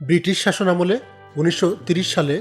British শাসনামলে উনিশশো সালে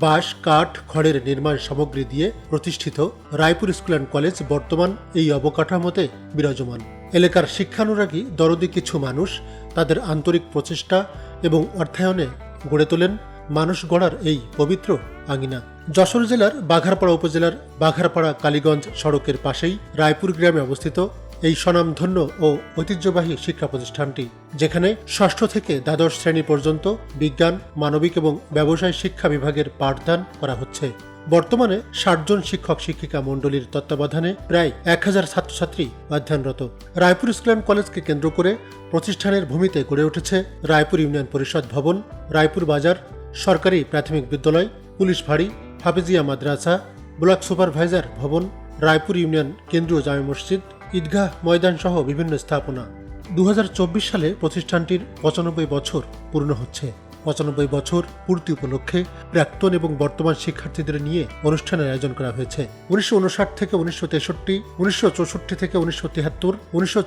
বাঁশ, কাঠ, খড়ের নির্মাণ সামগ্রী দিয়ে প্রতিষ্ঠিত রায়পুর স্কুল অ্যান্ড কলেজ বর্তমান এই অবকাঠামোতে বিরাজমান। এলাকার শিক্ষানুরাগী, দরদি কিছু মানুষ তাদের আন্তরিক প্রচেষ্টা এবং অর্থায়নে গড়ে তোলেন। মানুষ গড়ার এই পবিত্র আঙিনা। যশোর জেলার বাঘারপাড়া উপজেলার বাঘারপাড়া কালীগঞ্জ সড়কের পাশেই রায়পুর গ্রামে অবস্থিত এই স্বনামধন্য ও ঐতিহ্যবাহী শিক্ষা প্রতিষ্ঠানটি, যেখানে ষষ্ঠ থেকে দ্বাদশ শ্রেণি পর্যন্ত বিজ্ঞান, মানবিক এবং ব্যবসায় শিক্ষা বিভাগের পাঠদান করা হচ্ছে। বর্তমানে ষাট জন শিক্ষক শিক্ষিকা মণ্ডলীর তত্ত্বাবধানে প্রায় এক হাজার ছাত্রছাত্রী অধ্যয়নরত। রায়পুর স্কুল কলেজকে কেন্দ্র করে প্রতিষ্ঠানের ভূমিতে গড়ে উঠেছে রায়পুর ইউনিয়ন পরিষদ ভবন, রায়পুর বাজার, সরকারি প্রাথমিক বিদ্যালয়, পুলিশ ফাঁড়ি, হাফিজিয়া মাদ্রাসা, ব্লক সুপারভাইজার ভবন, রায়পুর ইউনিয়ন কেন্দ্রীয় জামে মসজিদ ঈদগাহ ময়দান সহ বিভিন্ন স্থাপনা। দু হাজার চব্বিশ সালে প্রতিষ্ঠানটির পঁচানব্বই বছর পূর্ণ হচ্ছে। পঁচানব্বই বছর পূর্তি উপলক্ষে প্রাক্তন এবং বর্তমান শিক্ষার্থীদের নিয়ে অনুষ্ঠানের আয়োজন করা হয়েছে। উনিশশো উনষাট থেকে উনিশশো তেষট্টি, উনিশশো থেকে উনিশশো তিয়াত্তর উনিশশো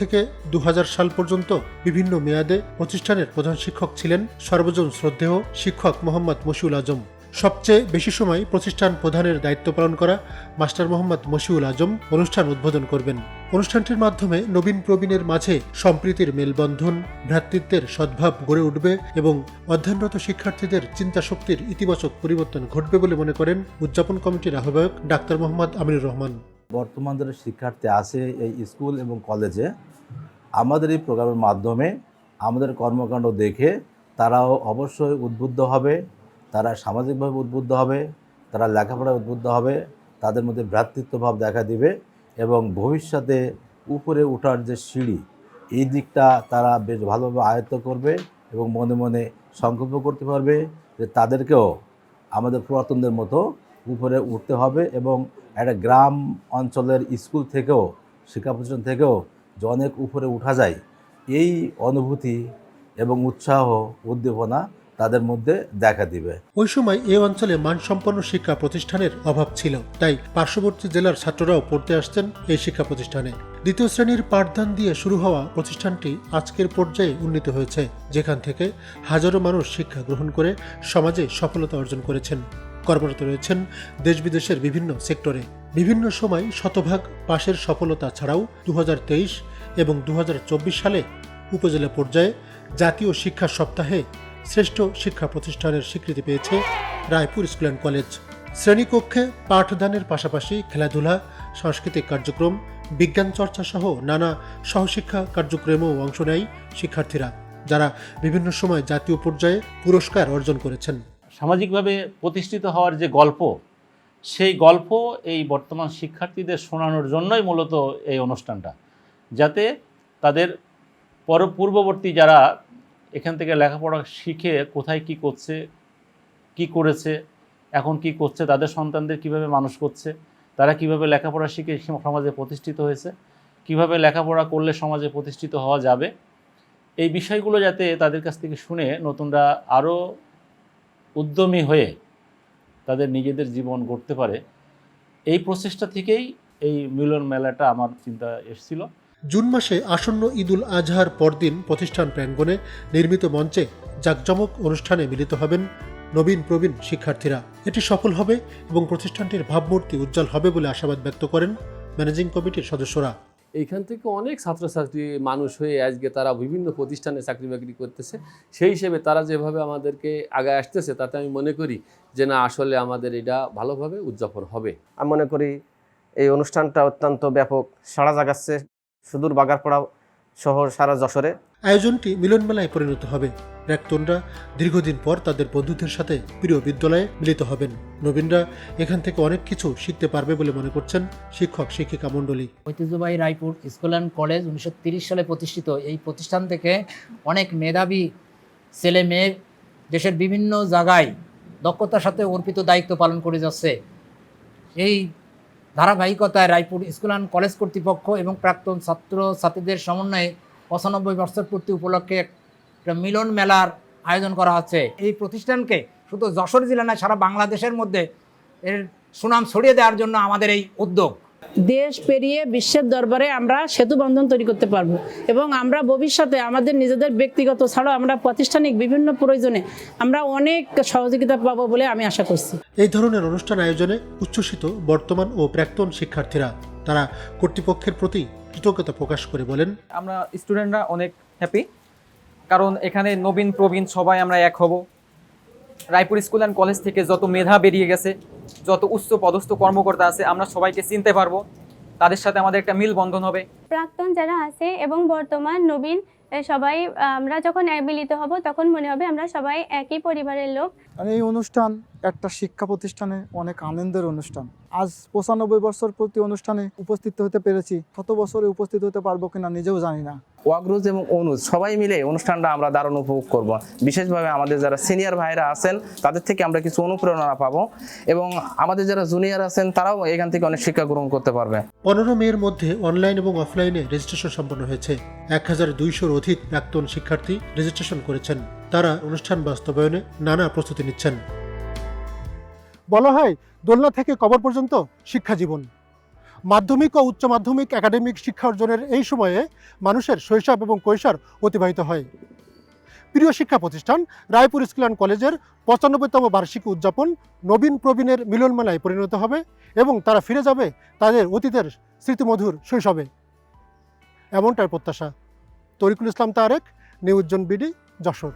থেকে দু হাজার সাল পর্যন্ত বিভিন্ন মেয়াদে প্রতিষ্ঠানের প্রধান শিক্ষক ছিলেন সর্বজন শ্রদ্ধেয় শিক্ষক মোহাম্মদ মশিউল আজম। সবচেয়ে বেশি সময় প্রতিষ্ঠান প্রধানের দায়িত্ব পালন করা মাস্টার মোহাম্মদ মশিউল আজম অনুষ্ঠান উদ্বোধন করবেন। অনুষ্ঠানটির মাধ্যমে নবীন প্রবীণের মাঝে সম্প্রীতির মেলবন্ধন, ভ্রাতৃত্বের সদ্ভাব গড়ে উঠবে এবং অধ্যয়নরত শিক্ষার্থীদের চিন্তা শক্তির ইতিবাচক পরিবর্তন ঘটবে বলে মনে করেন উদযাপন কমিটির আহ্বায়ক ডাক্তার মোহাম্মদ আমিনুর রহমান। বর্তমান যারা শিক্ষার্থী আছে এই স্কুল এবং কলেজে, আমাদের এই প্রোগ্রামের মাধ্যমে আমাদের কর্মকাণ্ড দেখে তারাও অবশ্যই উদ্বুদ্ধ হবে। তারা সামাজিকভাবে উদ্বুদ্ধ হবে, তারা লেখাপড়ায় উদ্বুদ্ধ হবে, তাদের মধ্যে ভ্রাতৃত্বভাব দেখা দিবে এবং ভবিষ্যতে উপরে ওঠার যে সিঁড়ি, এই দিকটা তারা বেশ ভালোভাবে আয়ত্ত করবে এবং মনে মনে সংকল্প করতে পারবে যে তাদেরকেও আমাদের পুরাতনদের মতো উপরে উঠতে হবে এবং একটা গ্রাম অঞ্চলের স্কুল থেকেও শিক্ষা প্রতিষ্ঠান থেকেও যে অনেক উপরে উঠা যায়, এই অনুভূতি এবং উৎসাহ, উদ্দীপনা তাদের মধ্যে দেখা দিবে। ওই সময় এ অঞ্চলে মানসম্পন্ন শিক্ষা প্রতিষ্ঠানের অভাব ছিল, তাই পার্শ্ববর্তী জেলার ছাত্ররাও পড়তে আসতেন এই শিক্ষা প্রতিষ্ঠানে। দ্বিতীয় শ্রেণির পাঠদান দিয়ে শুরু হওয়া প্রতিষ্ঠানটি আজকের পর্যায়ে উন্নীত হয়েছে, যেখান থেকে হাজারো মানুষ শিক্ষা গ্রহণ করে সমাজে সফলতা অর্জন করেছেন। কর্মরত রয়েছেন দেশ বিদেশের বিভিন্ন সেক্টরে। বিভিন্ন সময় শতভাগ পাশের সফলতা ছাড়াও দু হাজার তেইশ এবং দু হাজার চব্বিশ সালে উপজেলা পর্যায়ে জাতীয় শিক্ষা সপ্তাহে শ্রেষ্ঠ শিক্ষা প্রতিষ্ঠানের স্বীকৃতি পেয়েছে রায়পুর স্কুল অ্যান্ড কলেজ। শ্রেণীকক্ষে পাঠদানের পাশাপাশি খেলাধুলা, সাংস্কৃতিক কার্যক্রম, বিজ্ঞান চর্চা সহ নানা সহশিক্ষা কার্যক্রমেও অংশ নেয় শিক্ষার্থীরা, যারা বিভিন্ন সময় জাতীয় পর্যায়ে পুরস্কার অর্জন করেছেন। সামাজিকভাবে প্রতিষ্ঠিত হওয়ার যে গল্প, সেই গল্প এই বর্তমান শিক্ষার্থীদের শোনানোর জন্যই মূলত এই অনুষ্ঠানটা, যাতে তাদের পর পূর্ববর্তী যারা এখান থেকে লেখাপড়া শিখে কোথায় কি করছে, কি করেছে, এখন কি করছে, তাদের সন্তানদের কীভাবে মানুষ করছে, তারা কীভাবে লেখাপড়া শিখে সমাজে প্রতিষ্ঠিত হয়েছে, কীভাবে লেখাপড়া করলে সমাজে প্রতিষ্ঠিত হওয়া যাবে, এই বিষয়গুলো যাতে তাদের কাছ থেকে শুনে নতুনরা আরও উদ্যমী হয়ে তাদের নিজেদের জীবন গড়তে পারে, এই প্রচেষ্টা থেকেই এই মিলন মেলাটা আমার চিন্তা এসেছিল। জুন মাসে আসন্ন ঈদুল আজহার পরদিন প্রতিষ্ঠান প্রাঙ্গণে নির্মিত মঞ্চে জাকজমক অনুষ্ঠানে মিলিত হবেন নবীন প্রবীণ শিক্ষার্থীরা। এটি সফল হবে এবং প্রতিষ্ঠানটির ভাবমূর্তি উজ্জ্বল হবে বলে আশাবাদ ব্যক্ত করেন ম্যানেজিং কমিটির সদস্যরা। এইখান থেকে অনেক ছাত্রছাত্রী মানুষ হয়ে আজকে তারা বিভিন্ন প্রতিষ্ঠানে চাকরি বাকরি করতেছে। সেই হিসেবে তারা যেভাবে আমাদেরকে আগায় আসতেছে তাতে আমি মনে করি যে না আসলে আমাদের এটা ভালোভাবে উদযাপন হবে। আমি মনে করি এই অনুষ্ঠানটা অত্যন্ত ব্যাপক সাড়া জাগাচ্ছে। সুদূর বাগারপাড়া শহর সারা যশোরে। আয়োজনটি মিলন মেলায় পরিণত হবে। প্রাক্তনরা দীর্ঘদিন পর তাদের বন্ধুদের সাথে প্রিয় বিদ্যালয়ে মিলিত হবেন। নবীনরা এখান থেকে অনেক কিছু শিখতে পারবে বলে মনে করছেন শিক্ষক শিক্ষিকা মণ্ডলী। ঐতিহ্যবাহী রায়পুর স্কুল অ্যান্ড কলেজ উনিশশো সালে প্রতিষ্ঠিত। এই প্রতিষ্ঠান থেকে অনেক মেধাবী ছেলে মেয়ে দেশের বিভিন্ন জায়গায় দক্ষতার সাথে অর্পিত দায়িত্ব পালন করে যাচ্ছে। এই ধারাবাহিকতায় রায়পুর স্কুল অ্যান্ড কলেজ কর্তৃপক্ষ এবং প্রাক্তন ছাত্র ছাত্রীদের সমন্বয়ে পঁচানব্বই বছর পূর্তি উপলক্ষে একটা মিলন মেলার আয়োজন করা হচ্ছে। এই প্রতিষ্ঠানকে শুধু যশোর জেলা নয়, সারা বাংলাদেশের মধ্যে এর সুনাম ছড়িয়ে দেওয়ার জন্য আমাদের এই উদ্যোগ। দেশ পেরিয়ে বিশ্বের দরবারে আমরা সেতু বন্ধন তৈরি করতে পারব। এবং আমরা ভবিষ্যতে আমাদের নিজেদের ব্যক্তিগত ছাড়াও আমরা প্রাতিষ্ঠানিক বিভিন্ন প্রয়োজনে আমরা অনেক সহযোগিতা পাবো বলে আমি আশা করছি। এই ধরনের অনুষ্ঠান আয়োজনে উচ্ছ্বসিত বর্তমান ও প্রাক্তন শিক্ষার্থীরা তারা কর্তৃপক্ষের প্রতি কৃতজ্ঞতা প্রকাশ করে বলেন। আমরা স্টুডেন্টরা অনেক হ্যাপি কারণ এখানে নবীন প্রবীণ সবাই আমরা এক হব। রায়পুর স্কুল অ্যান্ড কলেজ থেকে যত মেধা বেরিয়ে গেছে, যত উচ্চ পদস্থ কর্মকর্তা আছে, আমরা সবাইকে চিনতে পারব। তাদের সাথে আমাদের একটা মিল বন্ধন হবে। প্রাক্তন যারা আছে এবং বর্তমান নবীন এ, সবাই আমরা যখন এক মিলিত হব তখন মনে হবে আমরা সবাই একই পরিবারের লোক। আর এই অনুষ্ঠান একটা শিক্ষা প্রতিষ্ঠানে অনেক আনন্দের অনুষ্ঠান। আজ পঁচানব্বই বছর প্রতি অনুষ্ঠানে উপস্থিত হতে পেরেছি। কত বছরে উপস্থিত হতে পারব কিনা নিজেও জানি না। ওয়াগরুজ এবং অনুজ সবাই মিলে অনুষ্ঠানটা আমরা দারুণ উপভোগ করব। বিশেষভাবে আমাদের যারা সিনিয়র ভাইরা আছেন তাদের থেকে আমরা কিছু অনুপ্রেরণা পাবো এবং আমাদের যারা জুনিয়র আছেন তারাও এখান থেকে অনেক শিক্ষা গ্রহণ করতে পারবে। পনেরো মেয়ের মধ্যে অনলাইন এবং অফলাইনে রেজিস্ট্রেশন সম্পন্ন হয়েছে। এক হাজার দুইশোর অধিক প্রাক্তন শিক্ষার্থী রেজিস্ট্রেশন করেছেন। তারা অনুষ্ঠান বাস্তবায়নে নানা প্রস্তুতি নিচ্ছেন। বলা হয়, দোলনা থেকে কবর পর্যন্ত শিক্ষা জীবন। মাধ্যমিক ও উচ্চ মাধ্যমিক একাডেমিক শিক্ষা অর্জনের এই সময়ে মানুষের শৈশব এবং কৈশোর অতিবাহিত হয়। প্রিয় শিক্ষা প্রতিষ্ঠান রায়পুর স্কুল অ্যান্ড কলেজের পঁচানব্বইতম বার্ষিকী উদযাপন নবীন প্রবীণের মিলনমেলায় পরিণত হবে এবং তারা ফিরে যাবে তাদের অতীতের স্মৃতিমধুর শৈশবে। এমনটাই প্রত্যাশা। তরিকুল ইসলাম তারেক নিউজ্জন বিডি যশোর।